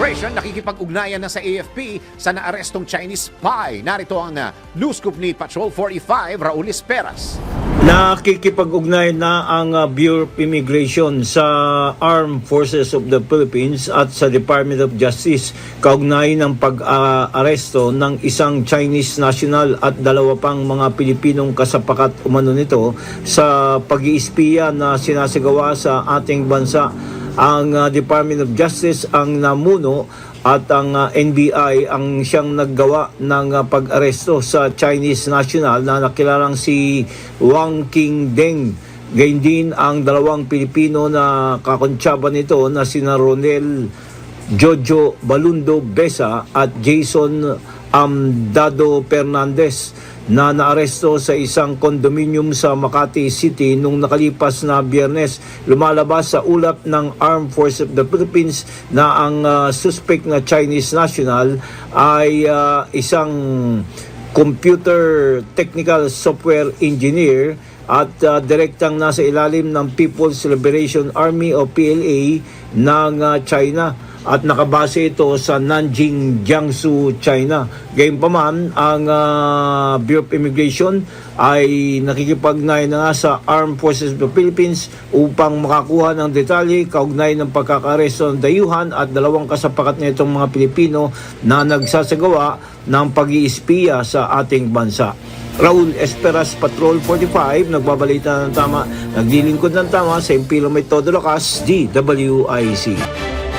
Immigration nakikipag-ugnayan na sa AFP sa naarestong Chinese spy. Narito ang uh, news scoop ni Patrol 45, Raul Esperas. Nakikipag-ugnay na ang uh, Bureau of Immigration sa Armed Forces of the Philippines at sa Department of Justice kaugnay ng pag-aresto ng isang Chinese national at dalawa pang mga Pilipinong kasapakat umano nito sa pag-iispiya na sinasagawa sa ating bansa. Ang uh, Department of Justice ang namuno at ang uh, NBI ang siyang naggawa ng uh, pag-aresto sa Chinese national na nakilalang si Wang Qingdeng. Gayun din ang dalawang Pilipino na kakontsaba nito na sina Ronel Jojo Balundo Besa at Jason Amdado Fernandez na naaresto sa isang kondominium sa Makati City nung nakalipas na biyernes. Lumalabas sa ulap ng Armed Forces of the Philippines na ang uh, suspect na Chinese national ay uh, isang computer technical software engineer at uh, direktang nasa ilalim ng People's Liberation Army o PLA ng uh, China at nakabase ito sa Nanjing, Jiangsu, China. Gayunpaman, ang uh, Bureau of Immigration ay nakikipagnay na nga sa Armed Forces of the Philippines upang makakuha ng detalye kaugnay ng pagkakaresto ng dayuhan at dalawang kasapakat nitong mga Pilipino na nagsasagawa ng pag-iispiya sa ating bansa. Raul Esperas Patrol 45, nagbabalita ng tama, naglilingkod ng tama sa Impilo May Todo Lakas, DWIC.